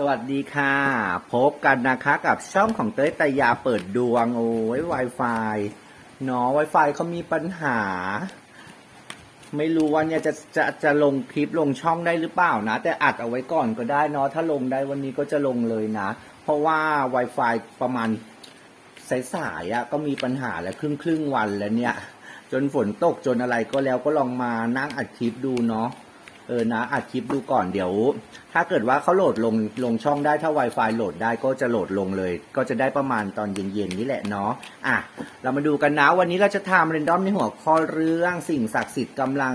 สวัสดีค่ะ พบกันนะคะกับช่องของเต้ยตายาเปิดดวง โอ้ย Wi-Fi เนาะ Wi-Fi เขามีปัญหา ไม่รู้ว่าเนี่ยจะจะจะลงคลิปลงช่องได้หรือเปล่านะ แต่อัดเอาไว้ก่อนก็ได้เนาะถ้าลงได้วันนี้ก็จะลงเลยนะ เพราะว่า Wi-Fi ประมาณสายๆอะก็มีปัญหาแล้วครึ่งครึ่งวันแล้วเนี่ย จนฝนตกจนอะไรก็แล้วก็ลองมานั่งอัดคลิปดูเนาะเออนะอัดคลิปดูก่อนเดี๋ยว ถ้าเกิดว่าเขาโหลดลงลงช่องได้ถ้า Wi-Fi โหลดได้ก็จะโหลดลงเลย ก็จะได้ประมาณตอนเย็นๆนี่แหละเนาะอะเรามาดูกันนะวันนี้เราจะทำเรนดอมในหัวข้อเรื่องสิ่งศักดิ์สิทธิ์กำลัง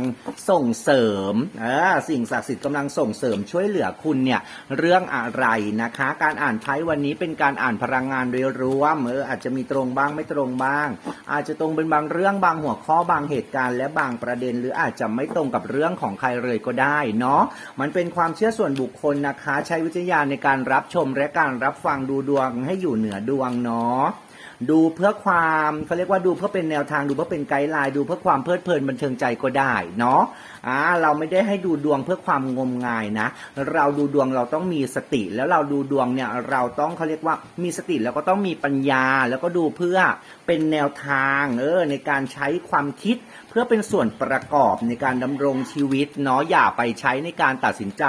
ส่งเสริมเออสิ่งศักดิ์สิทธิ์กำลังส่งเสริมช่วยเหลือคุณเนี่ยเรื่องอะไรนะคะ การอ่านไพ่วันนี้เป็นการอ่านพลังงานโดยรวมเอออาจจะมีตรงบ้างไม่ตรงบ้าง อาจจะตรงเป็นบางเรื่องบางหัวข้อบางเหตุการณ์และบางประเด็น หรืออาจจะไม่ตรงกับเรื่องของใครเลยก็ได้เนาะมันเป็นความเชื่อส่วนบุคคลนะคะ ใช้วิจารณญาณในการรับชมและการรับฟังดูดวงให้อยู่เหนือดวงเนาะดูเพื่อความเขาเรียกว่าดูเพื่อเป็นแนวทางดูเพื่อเป็นไกด์ไลน์ดูเพื่อความเพลิดเพลินบันเทิงใจก็ได้เนาะอ่าเราไม่ได้ให้ดูดวงเพื่อความงมงายนะ เราดูดวงเราต้องมีสติ แล้วเราดูดวงเนี่ยเราต้องเขาเรียกว่ามีสติแล้วก็ต้องมีปัญญา แล้วก็ดูเพื่อเป็นแนวทางเออในการใช้ความคิด เพื่อเป็นส่วนประกอบในการดำรงชีวิตเนาะอย่าไปใช้ในการตัดสินใจ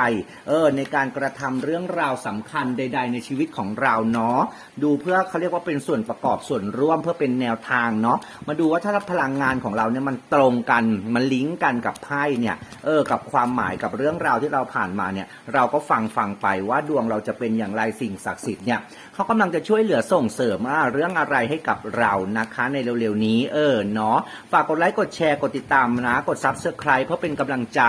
เออในการกระทำเรื่องราวสำคัญใด ๆ ในชีวิตของเราเนาะดูเพื่อเขาเรียกว่าเป็นส่วนประกอบส่วนร่วมเพื่อเป็นแนวทางเนาะมาดูว่าถ้าพลังงานของเราเนี่ยมันตรงกันมันลิงก์กันกับไพ่เนี่ยเออกับความหมายกับเรื่องราวที่เราผ่านมาเนี่ยเราก็ฟังฟังไปว่าดวงเราจะเป็นอย่างไรสิ่งศักดิ์สิทธิ์เนี่ยเขากำลังจะช่วยเหลือส่งเสริมเรื่องอะไรให้กับเรานะคะในเร็วๆนี้เออเนาะฝากกดไลค์กดแชร์กดติดตามนะ กด subscribe เพื่อเป็นกำลังใจ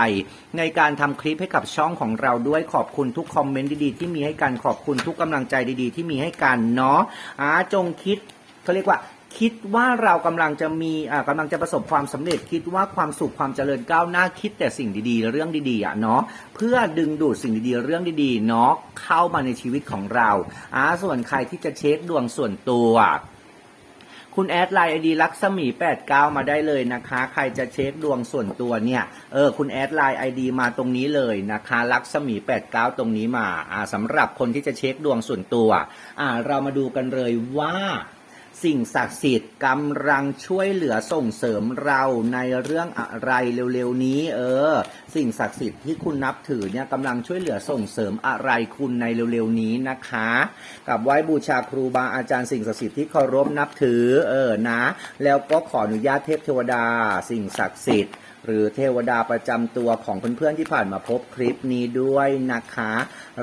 ในการทำคลิปให้กับช่องของเราด้วยขอบคุณทุกคอมเมนต์ดีๆ ที่มีให้กันขอบคุณทุกกำลังใจดีๆ ที่มีให้กันเนาะอ่าจงคิดเขาเรียกว่าคิดว่าเรากำลังจะมีอ่ากำลังจะประสบความสำเร็จ คิดว่าความสุขความเจริญก้าวหน้าคิดแต่สิ่งดีๆ เรื่องดีๆอะเนาะเพื่อดึงดูดสิ่งดีๆ เรื่องดีๆเนาะเข้ามาในชีวิตของเราอ่าส่วนใครที่จะเช็คดวงส่วนตัว คุณแอดไลน์ไอดีลักษมี89 มาได้เลยนะคะ ใครจะเช็คดวงส่วนตัวเนี่ย เออ คุณแอดไลน์ไอดีมาตรงนี้เลยนะคะ ลักษมี 89 ตรงนี้มา อ่าสำหรับคนที่จะเช็คดวงส่วนตัว อ่า เรามาดูกันเลยว่าสิ่งศักดิ์สิทธิ์กำลังช่วยเหลือส่งเสริมเราในเรื่องอะไรเร็วๆนี้ เออ สิ่งศักดิ์สิทธิ์ที่คุณนับถือเนี่ยกำลังช่วยเหลือส่งเสริมอะไรคุณในเร็วๆนี้นะคะ กับไหว้บูชาครูบาอาจารย์สิ่งศักดิ์สิทธิ์ที่เคารพนับถือเออนะ แล้วก็ขออนุญาตเทพเทวดา สิ่งศักดิ์สิทธิ์หรือเทวดาประจำตัวของเพื่อนๆที่ผ่านมาพบคลิปนี้ด้วยนะคะ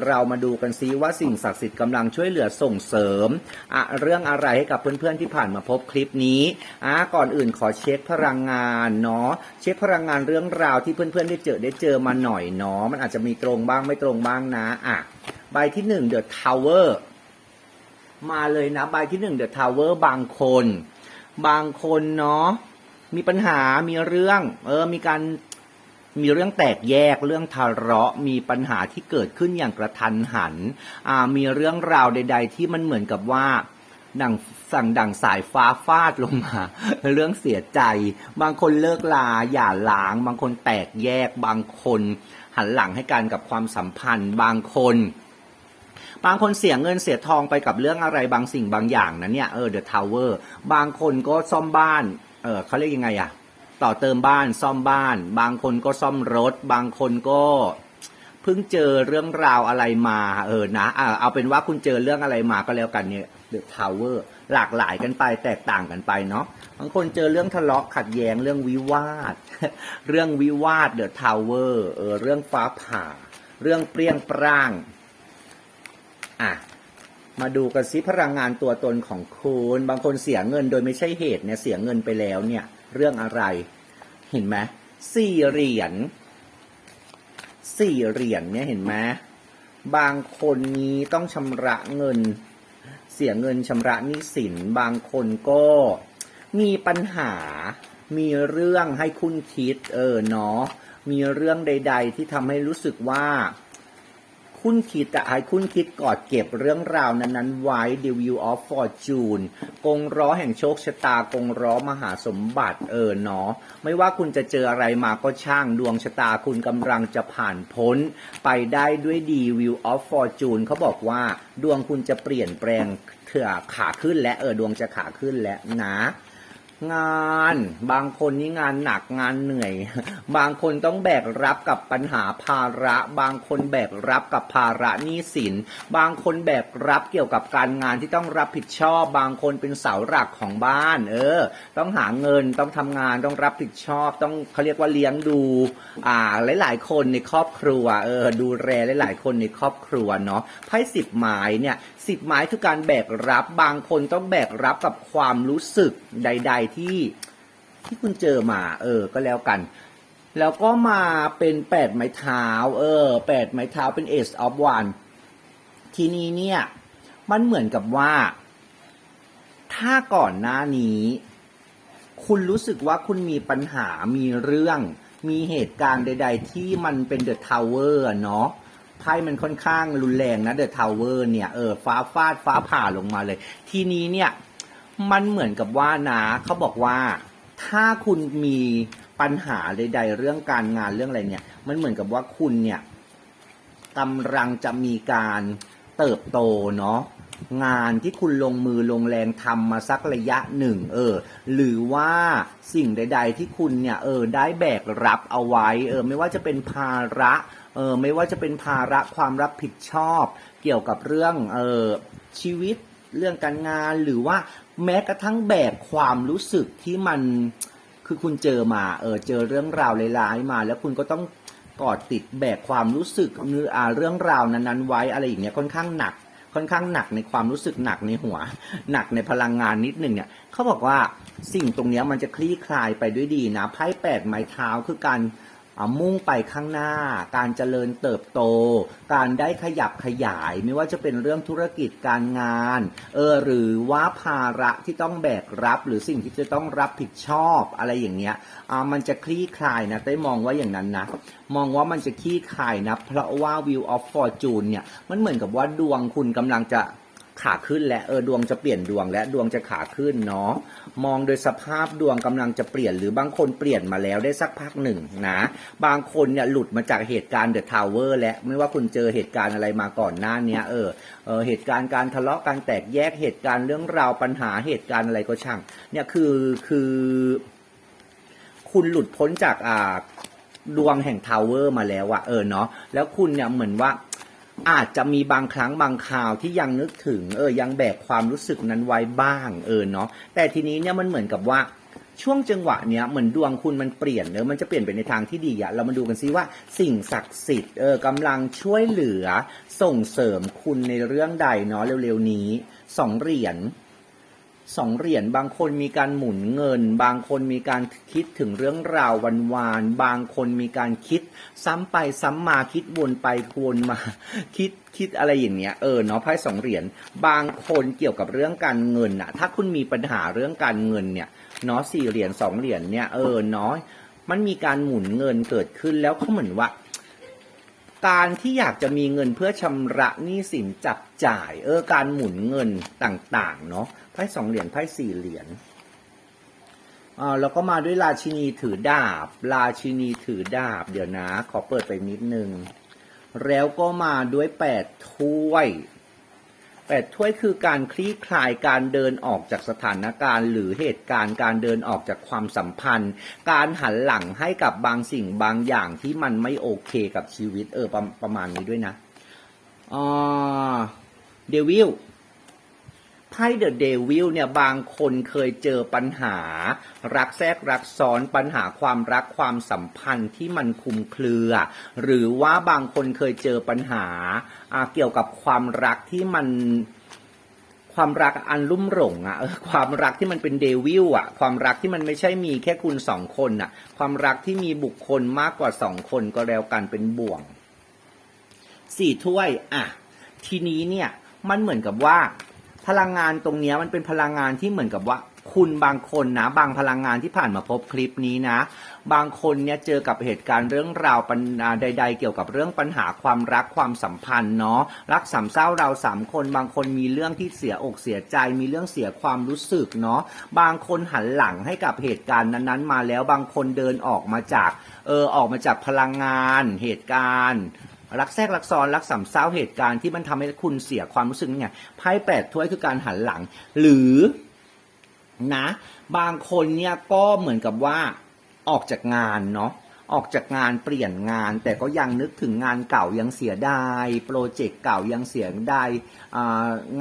เรามาดูกันซิว่าสิ่งศักดิ์สิทธิ์กำลังช่วยเหลือส่งเสริมอะเรื่องอะไรให้กับเพื่อนๆที่ผ่านมาพบคลิปนี้อะก่อนอื่นขอเช็คพลังงานเนาะเช็คพลังงานเรื่องราวที่เพื่อนๆได้เจอได้เจอมาหน่อยเนาะมันอาจจะมีตรงบ้างไม่ตรงบ้างนะอะใบที่หนึ่ง The Tower มาเลยนะ ใบที่หนึ่ง The Tower บางคน บางคนเนาะมีปัญหามีเรื่อง เออ มีการมีเรื่องแตกแยกเรื่องทะเลาะมีปัญหาที่เกิดขึ้นอย่างกระทันหัน อ่ามีเรื่องราวใด ๆ ที่มันเหมือนกับว่า ดังสั่งดังสายฟ้าฟาดลงมา เรื่องเสียใจ บางคนเลิกลาหย่าร้าง บางคนแตกแยก บางคนหันหลังให้กันกับความสัมพันธ์ บางคน บางคนเสียเงินเสียทองไปกับเรื่องอะไรบางสิ่งบางอย่างนะเนี่ยเออเดอะทาวเวอร์บางคนก็ซ่อมบ้าน เออเขาเรียกยังไงอะต่อเติมบ้านซ่อมบ้าน บางคนก็ซ่อมรถ บางคนก็เพิ่งเจอเรื่องราวอะไรมา เออนะเอาเป็นว่าคุณเจอเรื่องอะไรมาก็แล้วกันเนี่ย เดอะทาวเวอร์หลากหลายกันไปแตกต่างกันไปเนาะบางคนเจอเรื่องทะเลาะขัดแย้งเรื่องวิวาท เรื่องวิวาทเดอะทาวเวอร์เออเรื่องฟ้าผ่า เรื่องเปรี้ยงปร้างอะมาดูกันซิพลังงานตัวตนของคุณบางคนเสียเงินโดยไม่ใช่เหตุเนี่ยเสียเงินไปแล้วเนี่ย เรื่องอะไรเห็นไหมสี่เหรียญสี่เหรียญเนี่ยเห็นไหมบางคนนี้ต้องชำระเงิน เสียเงินชำระหนี้สินบางคนก็มีปัญหา มีเรื่องให้คุณคิด เออเนาะมีเรื่องใด ๆ ที่ทำให้รู้สึกว่า คุณคิดอะให้คุณคิดกอดเก็บเรื่องราวนั้นๆไว้ The Wheel of Fortune กงล้อแห่งโชคชะตากงล้อมหาสมบัติเออเนาะไม่ว่าคุณจะเจออะไรมาก็ช่างดวงชะตาคุณกำลังจะผ่านพ้น ไปได้ด้วยดี Wheel of Fortune เขาบอกว่าดวงคุณจะเปลี่ยนแปลงเถื่อขาขึ้นและเออดวงจะขาขึ้นและนะ งาน บางคนนี่งานหนักงานเหนื่อย บางคนต้องแบกรับกับปัญหาภาระ บางคนแบกรับกับภาระหนี้สิน บางคนแบกรับเกี่ยวกับการงานที่ต้องรับผิดชอบ บางคนเป็นเสาหลักของบ้าน เออ ต้องหาเงินต้องทำงานต้องรับผิดชอบ ต้องเขาเรียกว่าเลี้ยงดู อ่า หลาย ๆ คนในครอบครัว เออ ดูแลหลาย ๆ คนในครอบครัวเนาะไพ่สิบไม้เนี่ยสิบไม้คือการแบกรับบางคนต้องแบกรับกับความรู้สึกใด ๆที่ที่คุณเจอมา เออ ก็แล้วกัน แล้วก็มาเป็นแปดไม้เท้า เออแปดไม้เท้าเป็น Ace of One ทีนี้เนี่ย มันเหมือนกับว่า ถ้าก่อนหน้านี้ คุณรู้สึกว่าคุณมีปัญหามีเรื่อง มีเหตุการณ์ใด ๆ ที่มันเป็นเดอะทาวเวอร์เนาะไพ่มันค่อนข้างรุนแรงนะเดอะทาวเวอร์เนี่ย เออฟ้าฟาดฟ้าผ่าลงมาเลย ทีนี้เนี่ย มันเหมือนกับว่านะเขาบอกว่า ถ้าคุณมีปัญหาใดๆเรื่องการงานเรื่องอะไรเนี่ย มันเหมือนกับว่าคุณเนี่ยกำลังจะมีการเติบโตเนาะงานที่คุณลงมือลงแรงทำมาสักระยะหนึ่ง เออ หรือว่าสิ่งใด ๆ ที่คุณเนี่ย เออ ได้แบกรับเอาไว้ เออ ไม่ว่าจะเป็นภาระ เออ ไม่ว่าจะเป็นภาระความรับผิดชอบ เกี่ยวกับเรื่อง เออชีวิตเรื่องการงานหรือว่า แม้กระทั่งแบกความรู้สึกที่มันคือคุณเจอมาเออเจอเรื่องราวร้ายๆมา แล้วคุณก็ต้องกอดติดแบกความรู้สึกเนื้ออาเรื่องราวนั้นๆไว้อะไรอย่างเงี้ยค่อนข้างหนัก ค่อนข้างหนักในความรู้สึกหนักในหัว หนักในพลังงานนิดหนึ่งเนี่ยเขาบอกว่าสิ่งตรงเนี้ยมันจะคลี่คลายไปด้วยดีนะไพ่แปดไม้เท้าคือการ มุ่งไปข้างหน้า การเจริญเติบโต การได้ขยับขยาย ไม่ว่าจะเป็นเรื่องธุรกิจการงานเออหรือว่าภาระที่ต้องแบกรับ หรือสิ่งที่จะต้องรับผิดชอบอะไรอย่างเงี้ยอ่ามันจะคลี่คลายนะได้มองว่าอย่างนั้นนะมองว่ามันจะคลี่คลายนะ เพราะว่า View of Fortune เนี่ยมันเหมือนกับว่าดวงคุณกำลังจะ ขาขึ้นและเออดวงจะเปลี่ยนดวงและดวงจะขาขึ้นเนาะมองโดยสภาพดวงกำลังจะเปลี่ยนหรือบางคนเปลี่ยนมาแล้วได้สักพักหนึ่งนะบางคนเนี่ยหลุดมาจากเหตุการณ์เดอะทาวเวอร์และไม่ว่าคุณเจอเหตุการณ์อะไรมาก่อนหน้าเนี้ยเออเออเหตุการณ์การทะเลาะการแตกแยกเหตุการณ์เรื่องราวปัญหาเหตุการณ์อะไรก็ช่าง เนี่ยคือคือคุณหลุดพ้นจากอ่าดวงแห่งทาวเวอร์มาแล้วอะเออเนาะแล้วคุณเนี่ยเหมือนว่า อาจจะมีบางครั้งบางคราวที่ยังนึกถึง เออยังแบกความรู้สึกนั้นไว้บ้างเออเนาะแต่ทีนี้เนี่ยมันเหมือนกับว่าช่วงจังหวะเนี้ยเหมือนดวงคุณมันเปลี่ยนเนอะมันจะเปลี่ยนไปในทางที่ดีอะเรามาดูกันซิว่าสิ่งศักดิ์สิทธิ์เออกำลังช่วยเหลือส่งเสริมคุณในเรื่องใดเนาะเร็วๆนี้สองเหรียญ สองเหรียญบางคนมีการหมุนเงิน บางคนมีการคิดถึงเรื่องราววันวาน บางคนมีการคิด ซ้ำไปซ้ำมาคิดวนไปวนมา คิดคิดอะไรอย่างเงี้ยเออเนาะไพ่สองเหรียญบางคนเกี่ยวกับเรื่องการเงินอะถ้าคุณมีปัญหาเรื่องการเงินเนี่ยเนาะสี่เหรียญสองเหรียญเนี่ยเออเนาะมันมีการหมุนเงินเกิดขึ้นแล้วเขาเหมือนว่า การที่อยากจะมีเงินเพื่อชำระหนี้สินจับจ่าย เออการหมุนเงินต่างๆเนาะไพ่สองเหรียญไพ่สี่เหรียญอ่าแล้วก็มาด้วยราชินีถือดาบ ราชินีถือดาบ เดี๋ยวนะ ขอเปิดไปนิดนึง แล้วก็มาด้วยแปดถ้วย แปดถ้วยคือการคลี่คลายการเดินออกจากสถานการณ์ หรือเหตุการณ์การเดินออกจากความสัมพันธ์ การหันหลังให้กับบางสิ่งบางอย่างที่มันไม่โอเคกับชีวิตเออประประมาณนี้ด้วยนะอ่าเดวิล ไพ่เดอะเดวิลเนี่ยบางคนเคยเจอปัญหา รักแทรกรักซ้อนปัญหาความรักความสัมพันธ์ที่มันคุมเครือ หรือว่าบางคนเคยเจอปัญหาเกี่ยวกับความรักที่มันความรักอันลุ่มหลงอะความรักที่มันเป็นเดวิลอะความรักที่มันไม่ใช่มีแค่คุณสองคนอะความรักที่มีบุคคลมากกว่าสองคนก็แล้วกันเป็นบ่วงสี่ถ้วยอะ ทีนี้เนี่ยมันเหมือนกับว่า พลังงานตรงเนี้ยมันเป็นพลังงานที่เหมือนกับว่า คุณบางคนนะ บางพลังงานที่ผ่านมาพบคลิปนี้นะ บางคนเนี่ยเจอกับเหตุการณ์เรื่องราวปัญหาใด ๆ เกี่ยวกับเรื่องปัญหาความรักความสัมพันธ์เนาะรักสามเศร้าเราสามคนบางคนมีเรื่องที่เสียอกเสียใจ มีเรื่องเสียความรู้สึกเนาะบางคนหันหลังให้กับเหตุการณ์นั้นๆ มาแล้วบางคนเดินออกมาจากเออออกมาจากพลังงานเหตุการณ์ รักแทรกรักซ้อนรักสามเศร้าเหตุการณ์ที่มันทำให้คุณเสียความรู้สึกนี่ไงไพ่แปดถ้วยคือการหันหลัง หรือนะ บางคนเนี่ยก็เหมือนกับว่าออกจากงานเนาะออกจากงานเปลี่ยนงาน แต่ก็ยังนึกถึงงานเก่ายังเสียดายโปรเจกต์เก่ายังเสียดาย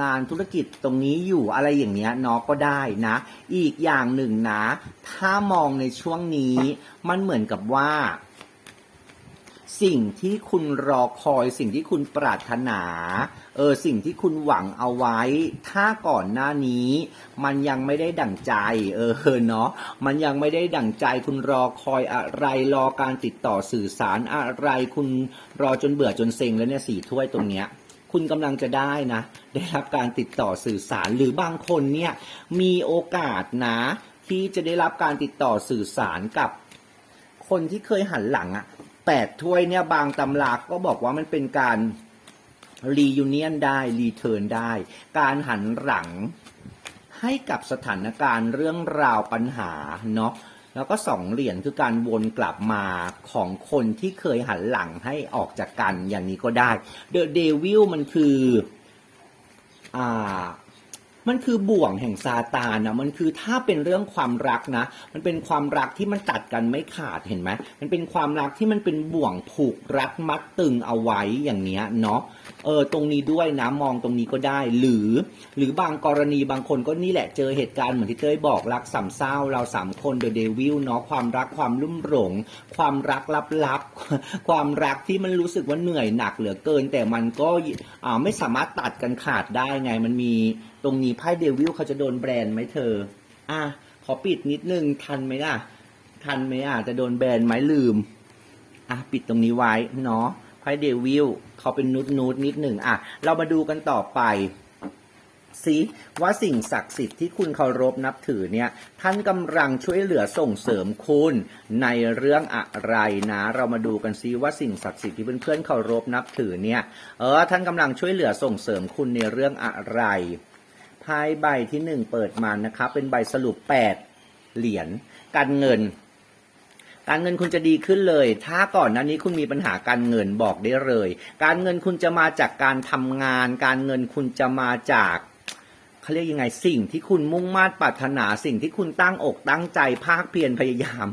งานธุรกิจตรงนี้อยู่อะไรอย่างเงี้ยเนาะก็ได้นะ อีกอย่างหนึ่งนะ ถ้ามองในช่วงนี้มันเหมือนกับว่า สิ่งที่คุณรอคอยสิ่งที่คุณปรารถนาเออสิ่งที่คุณหวังเอาไว้ ถ้าก่อนหน้านี้ มันยังไม่ได้ดั่งใจ เออเนาะมันยังไม่ได้ดั่งใจ คุณรอคอยอะไรรอการติดต่อสื่อสารอะไร คุณรอจนเบื่อจนเซ็งแล้วเนี่ยสี่ถ้วยตรงเนี้ยคุณกำลังจะได้นะ ได้รับการติดต่อสื่อสารหรือบางคนเนี่ยมีโอกาสนะ ที่จะได้รับการติดต่อสื่อสารกับคนที่เคยหันหลังอะ แปดถ้วยเนี่ยบางตำราก็บอกว่ามันเป็นการรียูเนียนได้ รีเทิร์นได้ การหันหลังให้กับสถานการณ์เรื่องราวปัญหาเนาะแล้วก็สองเหรียญคือการวนกลับมาของคนที่เคยหันหลังให้ออกจากกันอย่างนี้ก็ได้เดอะเดวิลมันคืออ่า มันคือบ่วงแห่งซาตานนะมันคือถ้าเป็นเรื่องความรักนะ มันเป็นความรักที่มันตัดกันไม่ขาดเห็นไหมมันเป็นความรักที่มันเป็นบ่วงผูกรัดมัดตึงเอาไว้อย่างเนี้ยเนาะเออตรงนี้ด้วยนะมองตรงนี้ก็ได้ หรือ หรือบางกรณีบางคนก็นี่แหละเจอเหตุการณ์เหมือนที่เต้ยบอกรักสามเศร้าเราสามคนเดอะเดวิลเนาะความรักความลุ่มหลง ความรักลับๆความรักที่มันรู้สึกว่าเหนื่อยหนักเหลือเกิน แต่มันก็อ่าไม่สามารถตัดกันขาดได้ไงมันมี ตรงนี้ไพ่เดวิลเขาจะโดนแบรนด์ไหมเธอ อะ ขอปิดนิดนึง ทันไหมล่ะ ทันไหมอะ จะโดนแบรนด์ไหมลืม อะ ปิดตรงนี้ไว้เนาะ ไพ่เดวิลเขาเป็นนูดนูดนิดหนึ่งอะ เรามาดูกันต่อไปสิว่าสิ่งศักดิ์สิทธิ์ที่คุณเคารพนับถือเนี่ยท่านกำลังช่วยเหลือส่งเสริมคุณในเรื่องอะไรนะ เรามาดูกันซิว่าสิ่งศักดิ์สิทธิ์ที่เพื่อนๆเคารพนับถือเนี่ยเออท่านกำลังช่วยเหลือส่งเสริมคุณในเรื่องอะไร ไพ่ใบที่หนึ่งเปิดมานะครับ เป็นใบสรุปแปดเหรียญการเงิน การเงินคุณจะดีขึ้นเลย ถ้าก่อนหน้านี้คุณมีปัญหาการเงินบอกได้เลย การเงินคุณจะมาจากการทำงาน การเงินคุณจะมาจากเขาเรียกยังไงสิ่งที่คุณมุ่งมา่ปรารถนาสิ่งที่คุณตั้งอกตั้งใจภาคเพียรพยายาม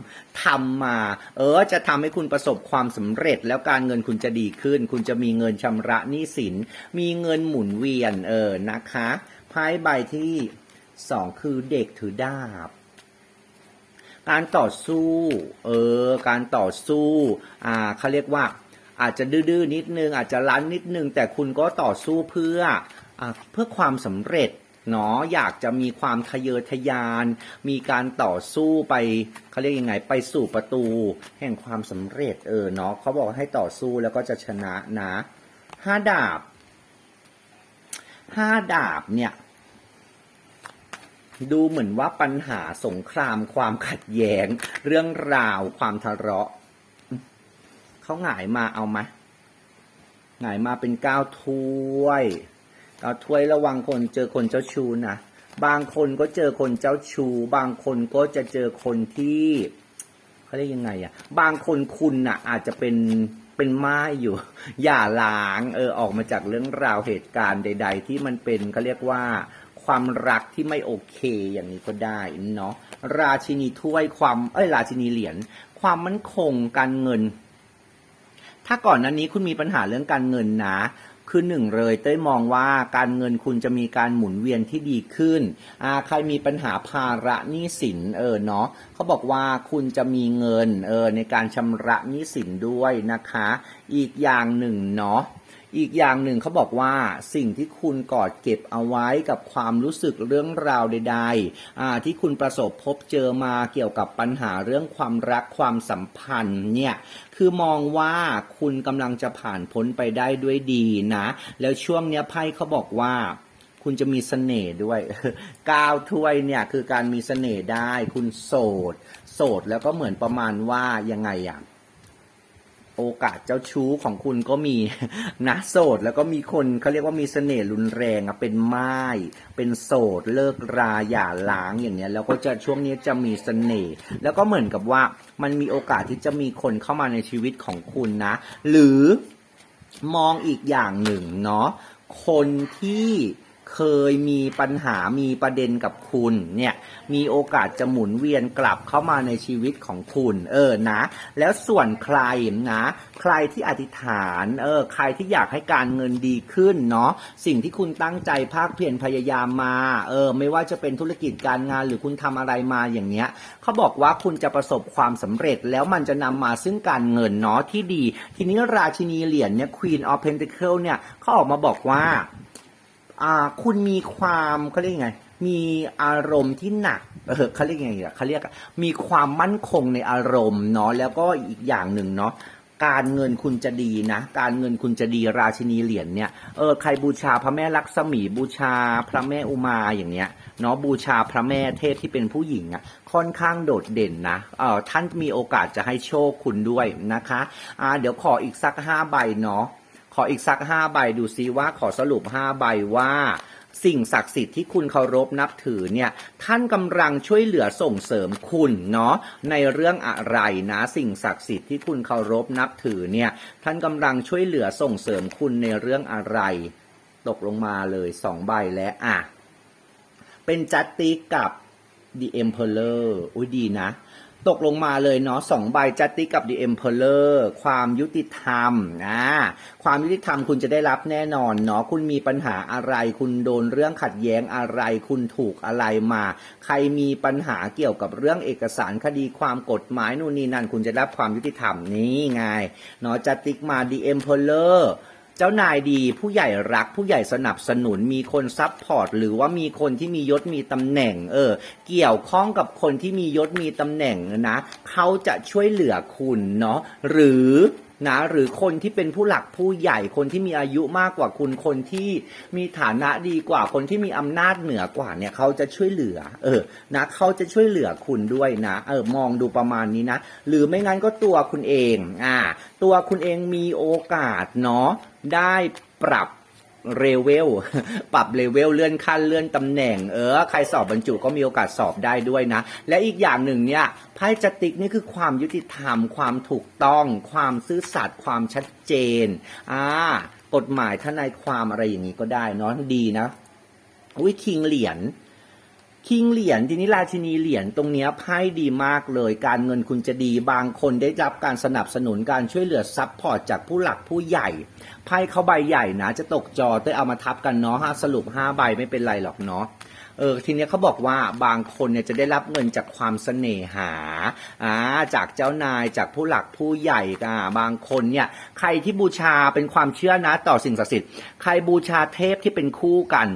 ทำมา เออจะทำให้คุณประสบความสำเร็จ แล้วการเงินคุณจะดีขึ้น คุณจะมีเงินชำระหนี้สิน มีเงินหมุนเวียนเออนะคะ พ่ใบที่สองคือเด็กถือดาบ การต่อสู้ เออ การต่อสู้ อ่าเขาเรียกว่า อาจจะดื้อนิดนึง อาจจะรั้นนิดนึง แต่คุณก็ต่อสู้เพื่ออ่าเพื่อความสำเร็จเนาะอยากจะมีความทะเยอทะยาน มีการต่อสู้ไปเขาเรียกยังไงไปสู่ประตู แห่งความสำเร็จเออเนาะเขาบอกให้ต่อสู้แล้วก็จะชนะนะห้าดาบห้าดาบเนี่ย ดูเหมือนว่าปัญหาสงครามความขัดแย้ง เรื่องราวความทะเลาะเขาหงายมาเอาไหมหงายมาเป็นก้าวถ้วยก้าวถ้วยระวังคนเจอคนเจ้าชู้นะบางคนก็เจอคนเจ้าชู้บางคนก็จะเจอคนที่เขาเรียกยังไงอะบางคนคุณน่ะ อาจจะเป็นเป็นไม้อยู่ อย่าล้าง เออออกมาจากเรื่องราวเหตุการณ์ใด ๆ ที่มันเป็นเขาเรียกว่า ความรักที่ไม่โอเคอย่างนี้ก็ได้เนาะราชินีถ้วยความเอ้ยราชินีเหรียญความมั่นคงการเงิน ถ้าก่อนนั้นนี้คุณมีปัญหาเรื่องการเงินนะคือหนึ่งเลยเต้ยมองว่าการเงินคุณจะมีการหมุนเวียนที่ดีขึ้นอ่าใครมีปัญหาภาระหนี้สินเออเนาะเขาบอกว่าคุณจะมีเงินเออในการชำระหนี้สินด้วยนะคะ อีกอย่างหนึ่งเนาะ อีกอย่างหนึ่งเขาบอกว่าสิ่งที่คุณกอดเก็บเอาไว้กับความรู้สึกเรื่องราวใดๆที่คุณประสบพบเจอมาเกี่ยวกับปัญหาเรื่องความรักความสัมพันธ์เนี่ยคือมองว่าคุณกำลังจะผ่านพ้นไปได้ด้วยดีนะ แล้วช่วงเนี้ยไพ่เขาบอกว่าคุณจะมีเสน่ห์ด้วยก้าวถ้วยเนี่ยคือการมีเสน่ห์ได้ คุณโสด โสดแล้วก็เหมือนประมาณว่ายังไงอะ โอกาสเจ้าชู้ของคุณก็มีนะโสดแล้วก็มีคนเขาเรียกว่ามีเสน่ห์รุนแรงอะเป็นไม้เป็นโสดเลิกราหย่าล้างอย่างเนี้ยแล้วก็จะช่วงนี้จะมีเสน่ห์แล้วก็เหมือนกับว่ามันมีโอกาสที่จะมีคนเข้ามาในชีวิตของคุณนะ หรือมองอีกอย่างหนึ่งเนาะคนที่ เคยมีปัญหามีประเด็นกับคุณเนี่ยมีโอกาสจะหมุนเวียนกลับเข้ามาในชีวิตของคุณ เออนะ แล้วส่วนใครนะ ใครที่อธิษฐานเออใครที่อยากให้การเงินดีขึ้นเนาะสิ่งที่คุณตั้งใจภาคเพียรพยายามมาเออไม่ว่าจะเป็นธุรกิจการงานหรือคุณทำอะไรมาอย่างเนี้ยเขาบอกว่าคุณจะประสบความสำเร็จแล้วมันจะนำมาซึ่งการเงินเนาะที่ดี ทีนี้ราชินีเหรียญเนี่ย Queen of Pentacle เนี่ยเขาออกมาบอกว่าอ่า คุณมีความเขาเรียกยังไง มีอารมณ์ที่หนักเออเขาเรียกยังไงอะเขาเรียกมีความมั่นคงในอารมณ์เนาะแล้วก็อีกอย่างหนึ่งเนาะการเงินคุณจะดีนะ การเงินคุณจะดีราชินีเหรียญเนี่ยเออใครบูชาพระแม่ลักษมีบูชาพระแม่อุมาอย่างเนี้ยเนาะบูชาพระแม่เทพที่เป็นผู้หญิงอะค่อนข้างโดดเด่นนะเออท่านมีโอกาสจะให้โชคคุณด้วยนะคะอ่าเดี๋ยวขออีกสักห้าใบเนาะ ขออีกสักห้าใบดูซิว่าขอสรุปห้าใบว่าสิ่งศักดิ์สิทธิ์ที่คุณเคารพนับถือเนี่ยท่านกำลังช่วยเหลือส่งเสริมคุณเนาะในเรื่องอะไรนะ สิ่งศักดิ์สิทธิ์ที่คุณเคารพนับถือเนี่ยท่านกำลังช่วยเหลือส่งเสริมคุณในเรื่องอะไร ตกลงมาเลยสองใบแล้วอะเป็นจัตติกับ The Emperor อุ้ยดีนะ ตกลงมาเลยเนาะสองใบจัตติกับ The Emperor ความยุติธรรมนะความยุติธรรมคุณจะได้รับแน่นอนเนาะคุณมีปัญหาอะไร คุณโดนเรื่องขัดแย้งอะไร คุณถูกอะไรมา ใครมีปัญหาเกี่ยวกับเรื่องเอกสารคดีความกฎหมายนู่นนี่นั่นคุณจะได้รับความยุติธรรมนี่ไงเนาะจัตติกมา The Emperor เจ้านายดีผู้ใหญ่รักผู้ใหญ่สนับสนุนมีคนซับพอร์ตหรือว่ามีคนที่มียศมีตำแหน่ง เออ เกี่ยวข้องกับคนที่มียศมีตำแหน่งนะเขาจะช่วยเหลือคุณเนาะหรือ นะหรือคนที่เป็นผู้หลักผู้ใหญ่คนที่มีอายุมากกว่าคุณคนที่มีฐานะดีกว่าคนที่มีอำนาจเหนือกว่าเนี่ยเขาจะช่วยเหลือ เออนะเขาจะช่วยเหลือคุณด้วยนะเออมองดูประมาณนี้นะหรือไม่งั้นก็ตัวคุณเองอ่าตัวคุณเองมีโอกาสเนาะได้ปรับ เรเวลปรับเลเวลเลื่อนขั้นเลื่อนตำแหน่ง เออ ใครสอบบรรจุก็มีโอกาสสอบได้ด้วยนะ และอีกอย่างหนึ่งเนี่ยไพ่จติกนี่คือความยุติธรรม ความถูกต้อง ความซื่อสัตย์ความชัดเจนอ่ากฎหมายทนายความอะไรอย่างนี้ก็ได้เนาะดีนะวิคิงเหรียญ คิงเหรียญทีนี้ราชินีเหรียญตรงเนี้ยไพ่ดีมากเลย การเงินคุณจะดีบางคนได้รับการสนับสนุนการช่วยเหลือซัพพอร์ตจากผู้หลักผู้ใหญ่ไพ่เขาใบใหญ่นะ จะตกจอเต้เอามาทับกันเนาะสรุปห้าใบไม่เป็นไรหรอกเนาะเออทีนี้เขาบอกว่าบางคนเนี่ยจะได้รับเงินจากความเสน่หาอ่าจากเจ้านายจากผู้หลักผู้ใหญ่อ่าบางคนเนี่ยใครที่บูชาเป็นความเชื่อนะต่อสิ่งศักดิ์สิทธิ์ใครบูชาเทพที่เป็นคู่กัน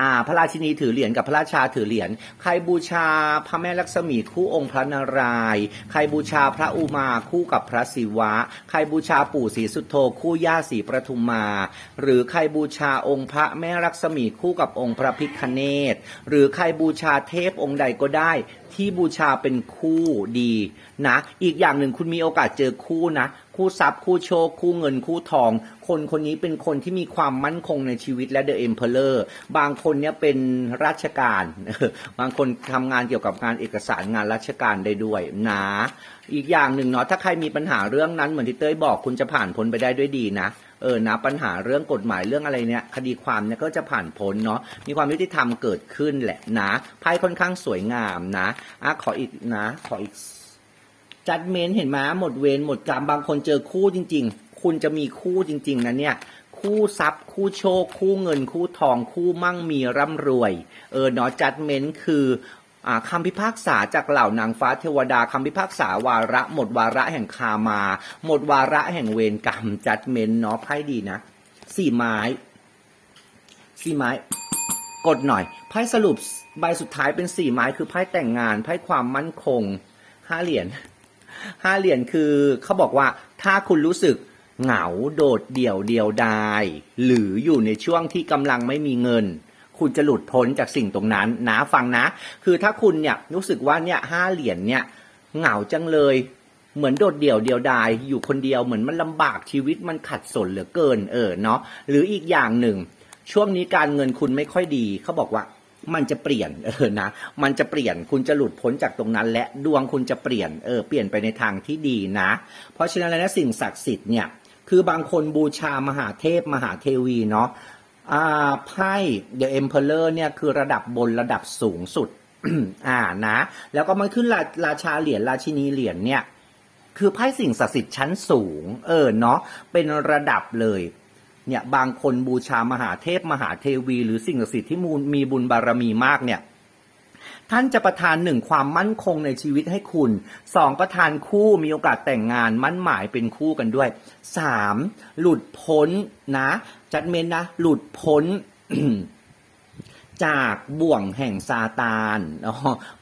อ่า พระราชินีถือเหรียญกับพระราชาถือเหรียญ ใครบูชาพระแม่ลักษมีคู่องค์พระนารายณ์ ใครบูชาพระอุมาคู่กับพระศิวะ ใครบูชาปู่ศรีสุโธคู่ย่าศรีประทุมมาหรือใครบูชาองค์พระแม่ลักษมีคู่กับองค์พระพิคเนตหรือใครบูชาเทพองค์ใดก็ได้ ที่บูชาเป็นคู่ดีนะ อีกอย่างหนึ่งคุณมีโอกาสเจอคู่นะ คู่ทรัพย์คู่โชค คู่เงินคู่ทอง คนคนนี้เป็นคนที่มีความมั่นคงในชีวิตและเดอะเอ็มเพลเลอร์บางคนเนี่ยเป็นราชการ บางคนทำงานเกี่ยวกับงานเอกสารงานราชการได้ด้วยนะอีกอย่างหนึ่งเนาะถ้าใครมีปัญหาเรื่องนั้นเหมือนที่เต้ยบอกคุณจะผ่านพ้นไปได้ด้วยดีนะ เออนะปัญหาเรื่องกฎหมายเรื่องอะไรเนี่ยคดีความเนี่ยก็จะผ่านพ้นเนาะมีความยุติธรรมเกิดขึ้นแหละนะไพ่ค่อนข้างสวยงามนะอะขออีกนะ ขออีกจัดเมนเห็นไหมหมดเวรหมดกรรมบางคนเจอคู่จริง ๆ คุณจะมีคู่จริง ๆนะเนี่ยคู่ทรัพย์ คู่โชค คู่เงิน คู่ทอง คู่มั่งมีร่ำรวย เออเนาะจัดเมนคือ คำพิพากษาจากเหล่านางฟ้าเทวดาคำพิพากษาวาระหมดวาระแห่งคามา หมดวาระแห่งเวรกรรม จัดเมนเนาะไพ่ดีนะสี่ไม้สี่ไม้ กดหน่อยไพ่สรุปใบสุดท้ายเป็นสี่ไม้คือไพ่แต่งงานไพ่ความมั่นคงห้าเหรียญห้าเหรียญคือเขาบอกว่าถ้าคุณรู้สึกเหงาโดดเดี่ยวเดียวดายหรืออยู่ในช่วงที่กำลังไม่มีเงิน คุณจะหลุดพ้นจากสิ่งตรงนั้นนะฟังนะ คือถ้าคุณเนี่ยรู้สึกว่าเนี่ยห้าเหรียญเนี่ยเหงาจังเลยเหมือนโดดเดี่ยวเดียวดายอยู่คนเดียวเหมือนมันลำบากชีวิตมันขัดสนเหลือเกินเออเนาะหรืออีกอย่างหนึ่ง ช่วงนี้การเงินคุณไม่ค่อยดีเขาบอกว่ามันจะเปลี่ยนเออนะมันจะเปลี่ยนคุณจะหลุดพ้นจากตรงนั้น และดวงคุณจะเปลี่ยนเออเปลี่ยนไปในทางที่ดีนะ เพราะฉะนั้นแล้วนะสิ่งศักดิ์สิทธิ์เนี่ยคือบางคนบูชามหาเทพมหาเทวีเนาะ อ่าไพ่ The Emperor เนี่ยคือระดับบนระดับสูงสุด อ่านะ แล้วก็มันขึ้นราราชาเหรียญราชินีเหรียญเนี่ย คือไพ่สิ่งศักดิ์สิทธิ์ชั้นสูง เออเนาะเป็นระดับเลยเนี่ยบางคนบูชามหาเทพมหาเทวี หรือสิ่งศักดิ์สิทธิ์ที่มูลมีบุญบารมีมากเนี่ย ท่านจะประทานหนึ่งความมั่นคงในชีวิตให้คุณสองประทานคู่มีโอกาสแต่งงานมั่นหมายเป็นคู่กันด้วยสามหลุดพ้นนะจัดเมนนะ หลุดพ้น จากบ่วงแห่งซาตาน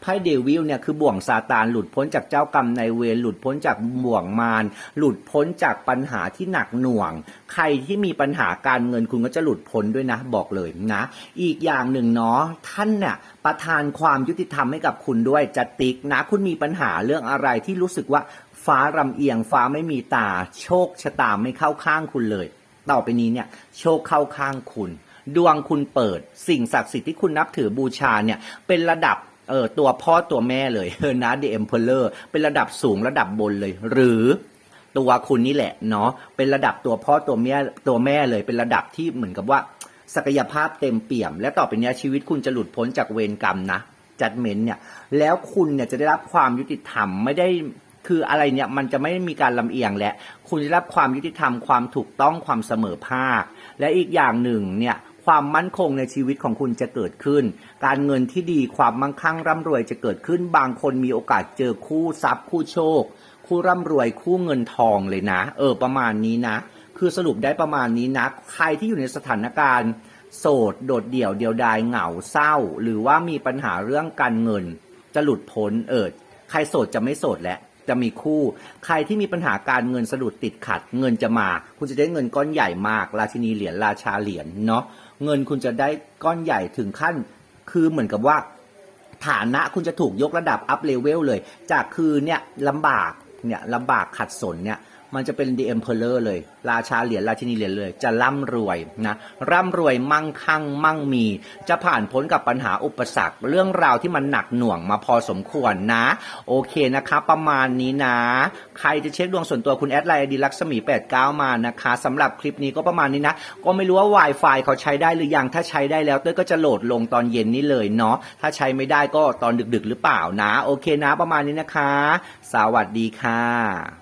ไพ่เดวิลเนี่ยคือบ่วงซาตานหลุดพ้นจากเจ้ากรรมในายเวรหลุดพ้นจากบ่วงมารหลุดพ้นจากปัญหาที่หนักหน่วง ใครที่มีปัญหาการเงินคุณก็จะหลุดพ้นด้วยนะบอกเลยนะ อีกอย่างหนึ่งเนาะท่านเนี่ยประทานความยุติธรรมให้กับคุณด้วยจัดติ๊กนะ คุณมีปัญหาเรื่องอะไรที่รู้สึกว่าฟ้ารำเอียงฟ้าไม่มีตา โชคชะตาไม่เข้าข้างคุณเลย ต่อไปนี้เนี่ยโชคเข้าข้างคุณ ดวงคุณเปิด สิ่งศักดิ์สิทธิ์ที่คุณนับถือบูชาเนี่ยเป็นระดับเออตัวพ่อตัวแม่เลยเออนะ The Emperor เป็นระดับสูงระดับบนเลย หรือตัวคุณนี่แหละเนาะเป็นระดับตัวพ่อตัวแม่ตัวแม่เลย เป็นระดับที่เหมือนกับว่า ศักยภาพเต็มเปี่ยม และต่อไปนี้ชีวิตคุณจะหลุดพ้นจากเวรกรรมนะจัดเมนเนี่ยแล้วคุณเนี่ยจะได้รับความยุติธรรมไม่ได้คืออะไรเนี่ยมันจะไม่มีการลำเอียงและ คุณจะได้รับความยุติธรรมความถูกต้องความเสมอภาค และอีกอย่างหนึ่งเนี่ย ความมั่นคงในชีวิตของคุณจะเกิดขึ้น การเงินที่ดีความมั่งคั่งร่ำรวยจะเกิดขึ้น บางคนมีโอกาสเจอคู่ทรัพย์คู่โชค คู่ร่ำรวยคู่เงินทองเลยนะ เออประมาณนี้นะ คือสรุปได้ประมาณนี้นะ ใครที่อยู่ในสถานการณ์ โสดโดดเดี่ยวเดียวดายเหงาเศร้า หรือว่ามีปัญหาเรื่องการเงิน จะหลุดพ้นเออใครโสดจะไม่โสดแล้ว จะมีคู่ ใครที่มีปัญหาการเงินสะดุดติดขัด เงินจะมา คุณจะได้เงินก้อนใหญ่มาก ราชินีเหรียญราชาเหรียญเนาะเงินคุณจะได้ก้อนใหญ่ถึงขั้น คือเหมือนกับว่า ฐานะคุณจะถูกยกระดับอัพเลเวลเลย จากคือเนี่ยลำบากเนี่ยลำบากขัดสนเนี่ย มันจะเป็น The Emperor เลย ราชาเหรียญราชินีเหรียญเลย จะร่ำรวยนะร่ำรวยมั่งคั่งมั่งมี จะผ่านพ้นกับปัญหาอุปสรรค เรื่องราวที่มันหนักหน่วงมาพอสมควรนะ โอเคนะคะประมาณนี้นะ ใครจะเช็คดวงส่วนตัวคุณแอดไลน์ดีลักษมี 89 มานะคะสำหรับคลิปนี้ก็ประมาณนี้นะ ก็ไม่รู้ว่า Wi-Fi เขาใช้ได้หรือยังถ้าใช้ได้แล้วเต้ยก็จะโหลดลงตอนเย็นนี้เลยเนาะถ้าใช้ไม่ได้ก็ตอนดึกๆ หรือเปล่านะ โอเคนะประมาณนี้นะคะ สวัสดีค่ะ